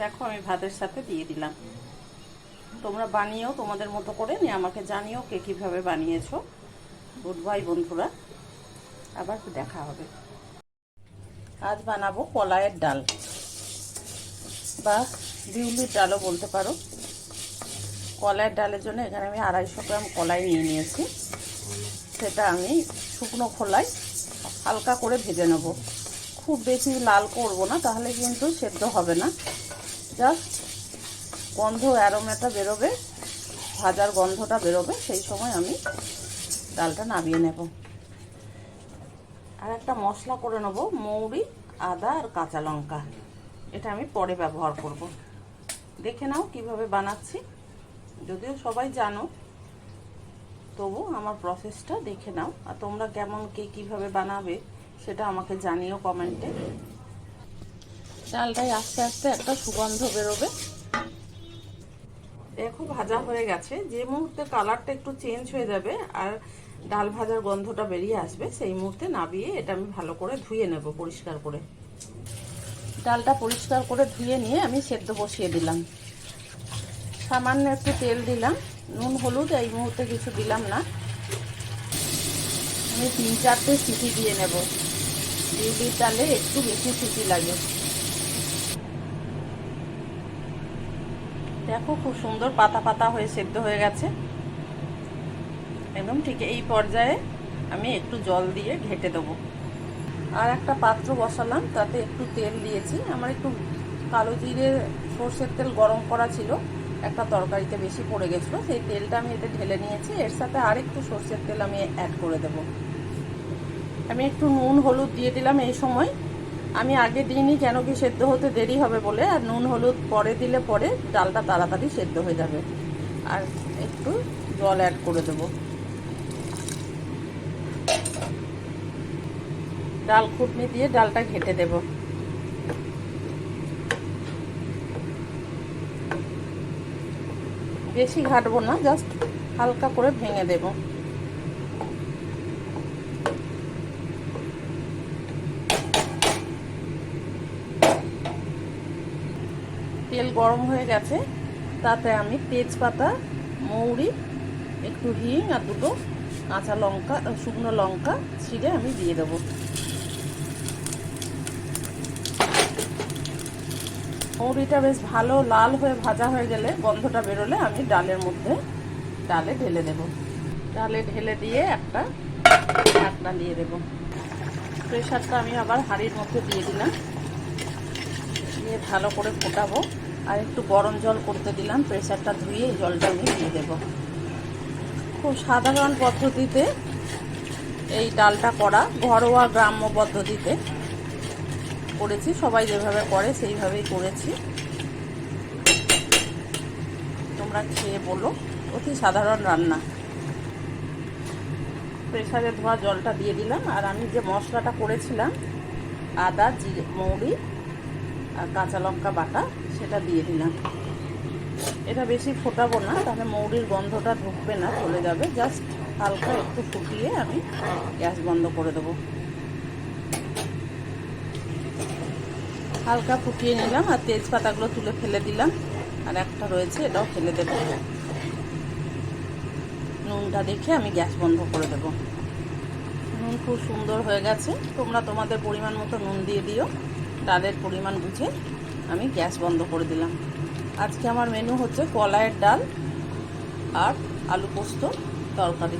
দেখো, আমি ভাতের সাথে দিয়ে দিলাম। তোমরা বানিয়েও, তোমাদের মতো করে নিয়ে আমাকে জানিও কে কীভাবে বানিয়েছো। গুড বাই, বন্ধুরা। আবার দেখা হবে। আজ বানাবো কলাইয়ের ডাল। বা বিউলির ডালও বলতে পারো। কলাইয়ের ডালের জন্য এখানে আমি আড়াইশো গ্রাম কলাই নিয়ে নিয়েছি। সেটা আমি শুকনো খোলায় হালকা করে ভেজে নেব। খুব বেশি লাল করব না, তাহলে কিন্তু সেদ্ধ হবে না। জাস্ট গন্ধ অ্যারোমেটা বেরোবে, ভাজার গন্ধটা বেরোবে, সেই সময় আমি ডালটা নামিয়ে নেব। আর একটা মশলা করে নেব, মৌরি, আদা আর কাঁচা লঙ্কা। এটা আমি পরে ব্যবহার করব। দেখে নাও কীভাবে বানাচ্ছি। যদিও সবাই জানো, তবু আমার প্রসেসটা দেখে নাও। আর তোমরা কেমন, কে কীভাবে বানাবে, সেটা আমাকে জানিও কমেন্টে। ডালটাই আস্তে আস্তে একটা সুগন্ধ বেরোবে। দেখো ভাজা হয়ে গেছে। যে মুহূর্তে কালারটা একটু চেঞ্জ হয়ে যাবে আর ডাল ভাজার গন্ধটা বেরিয়ে আসবে সেই মুহূর্তে নাবিয়ে এটা আমি ভালো করে ধুয়ে নেব পরিষ্কার করে। ডালটা পরিষ্কার করে ধুয়ে নিয়ে আমি সেদ্ধ বসিয়ে দিলাম। সামান্য একটু তেল দিলাম। নুন হলুদ এই মুহূর্তে কিছু দিলাম না। আমি তিন চারটে সিটি দিয়ে নেব। বিউলির ডালে একটু বেশি সিটি লাগে। দেখো, খুব সুন্দর পাতা পাতা হয়ে সেদ্ধ হয়ে গেছে। একদম ঠিক এই পর্যায়ে আমি একটু জল দিয়ে ঘেটে দেবো। আর একটা পাত্র বসালাম, তাতে একটু তেল দিয়েছি। আমার একটু কালো জিরে, সর্ষের তেল গরম করা ছিল, একটা তরকারিতে বেশি পড়ে গেছিল। সেই তেলটা আমি এতে ঢেলে নিয়েছি। এর সাথে আর একটু সর্ষের তেল আমি অ্যাড করে দেব। আমি একটু নুন, হলুদ দিয়ে দিলাম এই সময়। আমি আগে দিইনি কেন কি সেদ্ধ হতে দেরি হবে বলে, আর নুন, হলুদ পরে দিলে পরে ডালটা তাড়াতাড়ি সেদ্ধ হয়ে যাবে। আর একটু জল অ্যাড করে দেব। ডাল খুটনি দিয়ে ডালটা ঘেটে দেব। বেশি ঘাটবো না, জাস্ট হালকা করে ভেঙে দেবো। তেল গরম হয়ে গেছে, তাতে আমি তেজপাতা, মৌরি, একটু হিং আর দুটো কাঁচা লঙ্কা শুকনো লঙ্কা ছিঁড়ে আমি দিয়ে দেবো। মৌরিটা বেশ ভালো লাল হয়ে ভাজা হয়ে গেলে গন্ধটা বেরোলে আমি ডালের মধ্যে ডালে ঢেলে দেব। ডালে ঢেলে দিয়ে একটা ঢাকনা দিয়ে দেব। প্রেশারটা আমি আবার হাঁড়ির মধ্যে দিয়ে দিলাম। দিয়ে ভালো করে ফোটাবো। আর একটু গরম জল করতে দিলাম প্রেশারটা ধুয়ে জলটা আমি দিয়ে দেব। খুব সাধারণ পদ্ধতিতে এই ডালটা করা, ঘরোয়া গ্রাম্য পদ্ধতিতে করেছি, সবাই যেভাবে করে সেইভাবেই করেছি। তোমরা খেয়ে বলো, অতি সাধারণ রান্না। প্রেশারে ধোয়া জলটা দিয়ে দিলাম, আর আমি যে মশলাটা করেছিলাম, আদা, জিরে, মৌরি কাঁচা লঙ্কা বাটা, সেটা দিয়ে দিলাম। এটা বেশি ফোটাবো না, তাহলে মৌরির গন্ধটা ঢুকবে না, চলে যাবে। জাস্ট হালকা একটু ফুটিয়ে আমি গ্যাস বন্ধ করে দেবো। হালকা ফুটিয়ে নিলাম, আর তেজপাতাগুলো তুলে ফেলে দিলাম। আর একটা রয়েছে, এটাও ফেলে দেব। নুনটা দেখে আমি গ্যাস বন্ধ করে দেব। নুন খুব সুন্দর হয়ে গেছে। তোমরা তোমাদের পরিমাণ মতো নুন দিয়ে দিও। ডালের পরিমাণ বুঝে আমি গ্যাস বন্ধ করে দিলাম। আজকে আমার মেনু হচ্ছে কলায়ের ডাল আর আলু পোস্ত তরকারি।